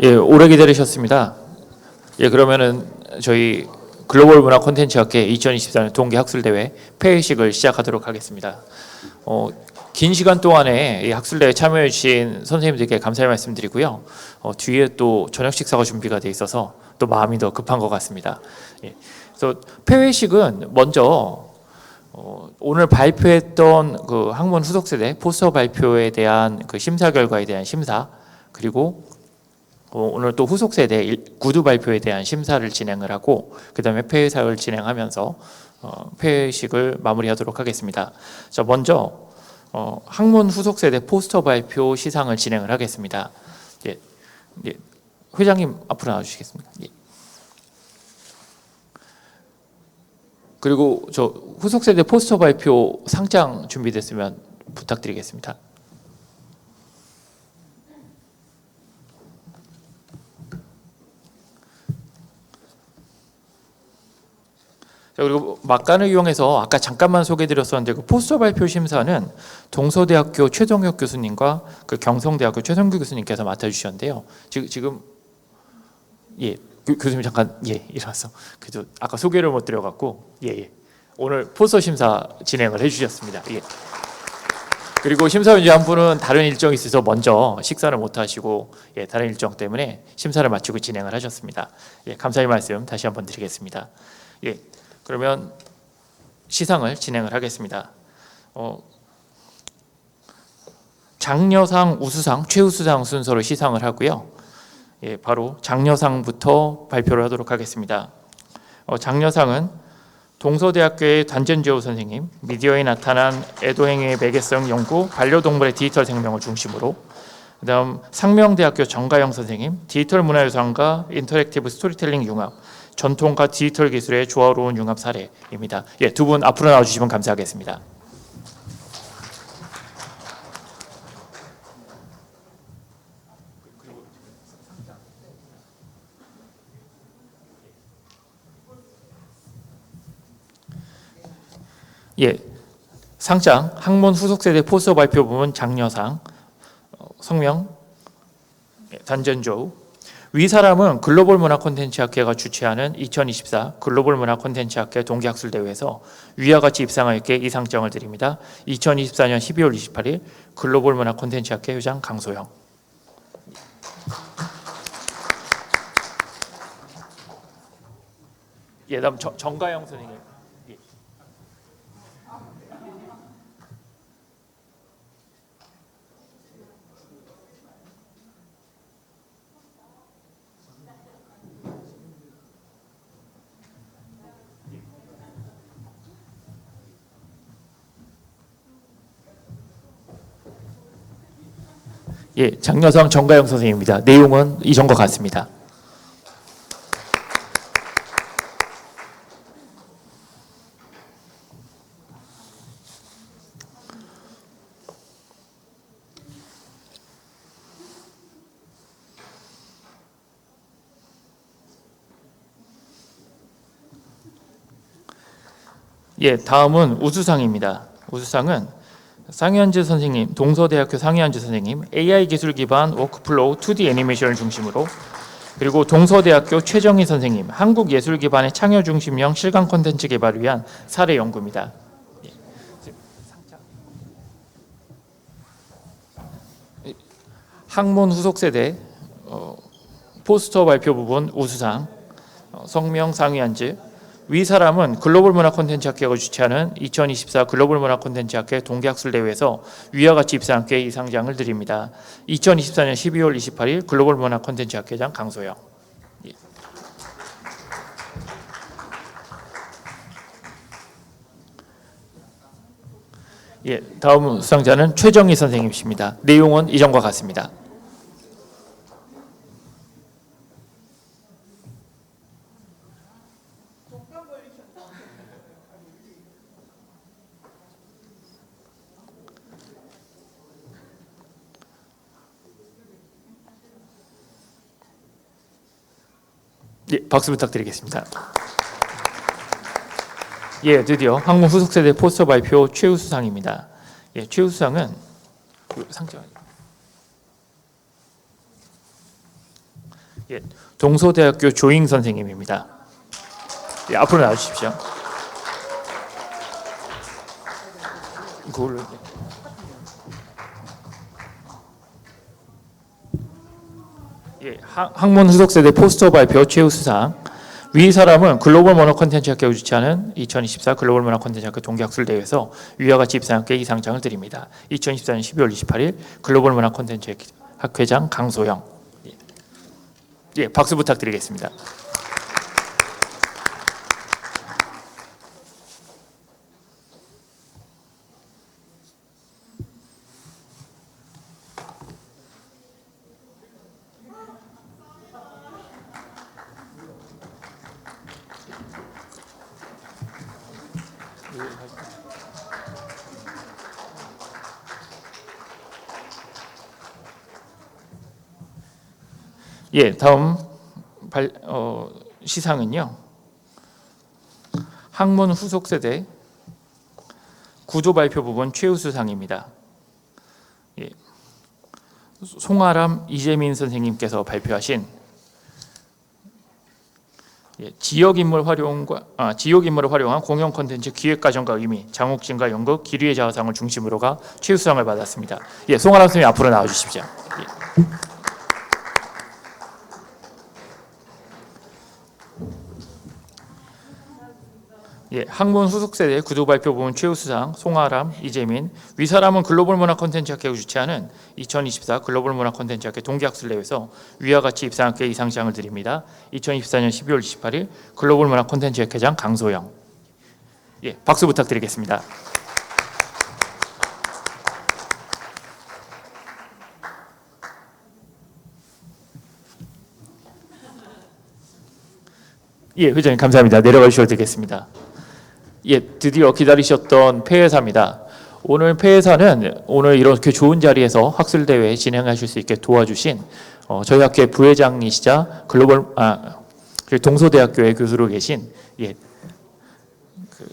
예, 오래 기다리셨습니다. 예, 그러면은 저희 글로벌 문화 콘텐츠 학회 2024년 동계 학술 대회 폐회식을 시작하도록 하겠습니다. 어, 긴 시간 동안에 이 학술 대회 참여해 주신 선생님들께 감사의 말씀드리고요. 어, 뒤에 또 저녁 식사가 준비가 돼 있어서 또 마음이 더 급한 것 같습니다. 예. 그래서 폐회식은 먼저 어, 오늘 발표했던 그 학문 후속 세대 포스터 발표에 대한 그 심사 결과에 대한 심사 그리고 어, 오늘 또 후속 세대 일- 구두 발표에 대한 심사를 진행을 하고 그 다음에 폐회사를 진행하면서 어, 폐회식을 마무리하도록 하겠습니다. 자 먼저 어, 학문 후속 세대 포스터 발표 시상을 진행을 하겠습니다. 예, 예, 회장님 앞으로 나와주시겠습니까? 예. 그리고 저 후속 세대 포스터 발표 상장 준비됐으면 부탁드리겠습니다. 자 그리고 막간을 이용해서 아까 잠깐만 소개드렸었는데 그 포스터 발표 심사는 동서대학교 최동혁 교수님과 그 경성대학교 최성규 교수님께서 맡아주셨는데요. 지금 지금 예 교, 교수님 잠깐 예 일어나서 그래도 아까 소개를 못 드려갖고 예, 예. 오늘 포스터 심사 진행을 해주셨습니다. 예. 그리고 심사위원 한 분은 다른 일정이 있어서 먼저 식사를 못 하시고 예, 다른 일정 때문에 심사를 마치고 진행을 하셨습니다. 예, 감사의 말씀 다시 한번 드리겠습니다. 예, 그러면 시상을 진행을 하겠습니다. 어, 장려상, 우수상, 최우수상 순서로 시상을 하고요. 예, 바로 장려상부터 발표를 하도록 하겠습니다. 어, 장려상은 동서대학교의 단전재호 선생님, 미디어에 나타난 애도행위의 매개성 연구, 반려동물의 디지털 생명을 중심으로 그다음 상명대학교 정가영 선생님, 디지털 문화유산과 인터랙티브 스토리텔링 융합, 전통과 디지털 기술의 조화로운 융합 사례입니다. 예, 두 분 앞으로 나와주시면 감사하겠습니다. 예, 상장 학문 후속 세대 포스터 발표 부문 장려상 어, 성명 예, 단전조우 위 사람은 글로벌 문화 콘텐츠 학회가 주최하는 2024 글로벌 문화 콘텐츠 학회 동계학술 대회에서 위와 같이 입상하였기에 이 상장을 드립니다. 2024년 12월 28일 글로벌 문화 콘텐츠 학회 회장 강소영. 예, 정, 정가영 선생님. 예. 예, 장려상 정가영 선생님입니다. 내용은 이전과 같습니다. 예, 다음은 우수상입니다. 우수상은 상현재 선생님, 동서대학교 상현재 선생님, AI 기술 기반 워크플로우 2D 애니메이션을 중심으로 그리고 동서대학교 최정희 선생님, 한국 예술 기반의 창여 중심형 실감 콘텐츠 개발을 위한 사례 연구입니다. 학문 후속 세대 어, 포스터 발표 부분 우수상 어, 성명 상위안즈 위 사람은 글로벌 문화 콘텐츠 학회가 주최하는 2024 글로벌 문화 콘텐츠 학회 동계학술 대회에서 위와 같이 입상학회 이 상장을 드립니다. 2024년 12월 28일 글로벌 문화 콘텐츠 학회장 강소영. 예. 예, 다음 수상자는 최정희 선생님이십니다. 내용은 이전과 같습니다. 예, 박수 부탁드리겠습니다. 예, 드디어 항공 후속 세대 포스터 발표 최우 수상입니다. 예, 최우 수상은 그 상장 예, 동서대학교 조잉 선생님입니다. 예, 앞으로 나와주십시오. 그걸로 이제. 예, 학- 학문 후속 세대 포스터 발표 최우 수상. 위 사람은 글로벌 문화 콘텐츠 학교가 주최하는 2024 글로벌 문화 콘텐츠 학교 동계학술 대회에서 위와 같이 입상학교 이 상장을 드립니다. 2024년 12월 28일 글로벌 문화 콘텐츠 학회장 강소영. 예, 예 박수 부탁드리겠습니다. 예, 다음 발, 어, 시상은요. 학문 후속 세대 구조 발표 부분 최우수상입니다. 예, 송아람 이재민 선생님께서 발표하신 예, 지역 인물 활용과 아, 지역 인물을 활용한 공연 콘텐츠 기획 과정과 의미, 장욱진과 연극, 기류의 자화상을 중심으로가 최우수상을 받았습니다. 예, 송아람 선생님 앞으로 나와 주십시오. 예. 예, 학문 후속 세대 구조 발표 부문 최우수상 송아람, 이재민 위 사람은 글로벌 문화 콘텐츠 학회가 주최하는 2024 글로벌 문화 콘텐츠 학회 동계학술 대회에서 위와 같이 입상학회 이상장을 드립니다. 2024년 12월 28일 글로벌 문화 콘텐츠 학회장 강소영. 예, 박수 부탁드리겠습니다. 예, 회장님 감사합니다. 내려가 주셔도 되겠습니다. 예, 드디어 기다리셨던 폐회사입니다. 오늘 폐회사는 오늘 이렇게 좋은 자리에서 학술 대회 진행하실 수 있게 도와주신 어, 저희 학교의 부회장이시자 글로벌 아 동서대학교의 교수로 계신 예, 그,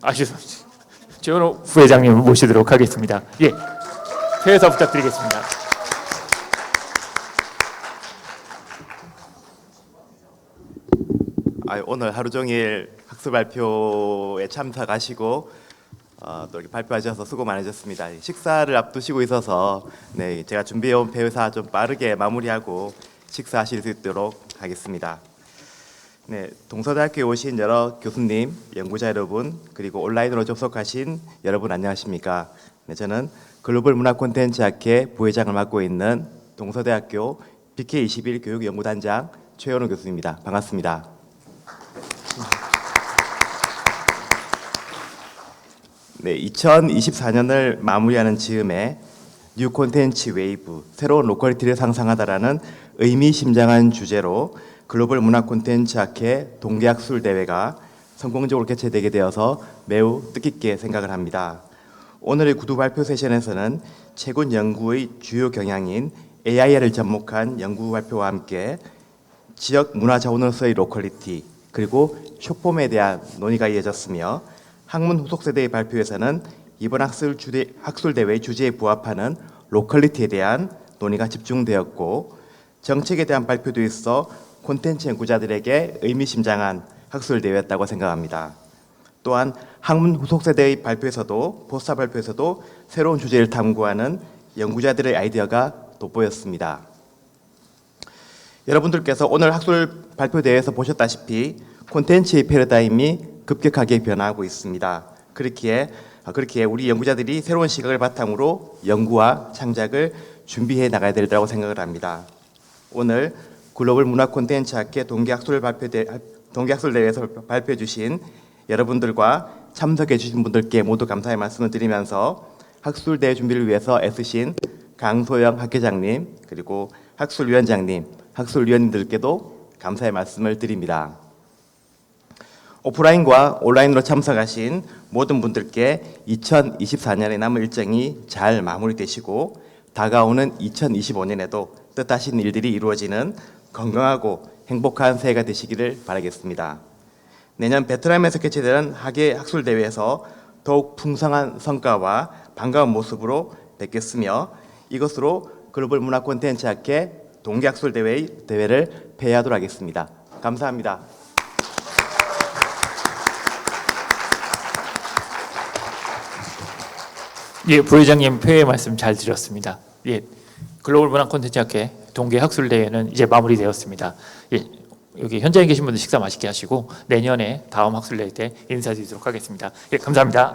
아주 최원호 부회장님 모시도록 하겠습니다. 예, 폐회사 부탁드리겠습니다. 아, 오늘 하루 종일 학술 발표에 참석하시고 어, 또 이렇게 발표하셔서 수고 많으셨습니다. 식사를 앞두시고 있어서 네, 제가 준비해온 배우사 좀 빠르게 마무리하고 식사하실 수 있도록 하겠습니다. 네, 동서대학교에 오신 여러 교수님, 연구자 여러분, 그리고 온라인으로 접속하신 여러분 안녕하십니까? 네, 저는 글로벌 문화 콘텐츠 학회 부회장을 맡고 있는 동서대학교 BK21 교육연구단장 최현우 교수입니다. 반갑습니다. 네, 2024년을 마무리하는 즈음에 뉴 콘텐츠 웨이브, 새로운 로컬리티를 상상하다라는 의미심장한 주제로 글로벌 문화 콘텐츠 학회 동계학술 대회가 성공적으로 개최되게 되어서 매우 뜻깊게 생각을 합니다. 오늘의 구두 발표 세션에서는 최근 연구의 주요 경향인 AI를 접목한 연구 발표와 함께 지역 문화 자원으로서의 로컬리티 그리고 쇼폼에 대한 논의가 이어졌으며 학문 후속 세대의 발표에서는 이번 학술 주대, 학술 대회 주제에 부합하는 로컬리티에 대한 논의가 집중되었고 정책에 대한 발표도 있어 콘텐츠 연구자들에게 의미심장한 학술 대회였다고 생각합니다. 또한 학문 후속 세대의 발표에서도 포스터 발표에서도 새로운 주제를 탐구하는 연구자들의 아이디어가 돋보였습니다. 여러분들께서 오늘 학술 발표 대회에서 보셨다시피 콘텐츠의 패러다임이 급격하게 변화하고 있습니다. 그렇기에 그렇기에 우리 연구자들이 새로운 시각을 바탕으로 연구와 창작을 준비해 나가야 되리라고 생각을 합니다. 오늘 글로벌 문화 콘텐츠 학회 동계학술 발표 대 동계학술 대회에서 발표해 주신 여러분들과 참석해 주신 분들께 모두 감사의 말씀을 드리면서 학술 대회 준비를 위해서 애쓰신 강소영 학회장님 그리고 학술위원장님, 학술위원님들께도 감사의 말씀을 드립니다. 오프라인과 온라인으로 참석하신 모든 분들께 2024년의 남은 일정이 잘 마무리되시고 다가오는 2025년에도 뜻하신 일들이 이루어지는 건강하고 행복한 새해가 되시기를 바라겠습니다. 내년 베트남에서 개최되는 학예 학술 대회에서 더욱 풍성한 성과와 반가운 모습으로 뵙겠으며 이것으로 글로벌 문화 콘텐츠 학회 동계학술 대회 대회를 폐하도록 하겠습니다. 감사합니다. 예, 부회장님 폐회 말씀 잘 드렸습니다. 예, 글로벌 문화 콘텐츠 학회 동계 학술 대회는 이제 마무리되었습니다. 예, 여기 현장에 계신 분들 식사 맛있게 하시고 내년에 다음 학술 대회 때 인사드리도록 하겠습니다. 예, 감사합니다.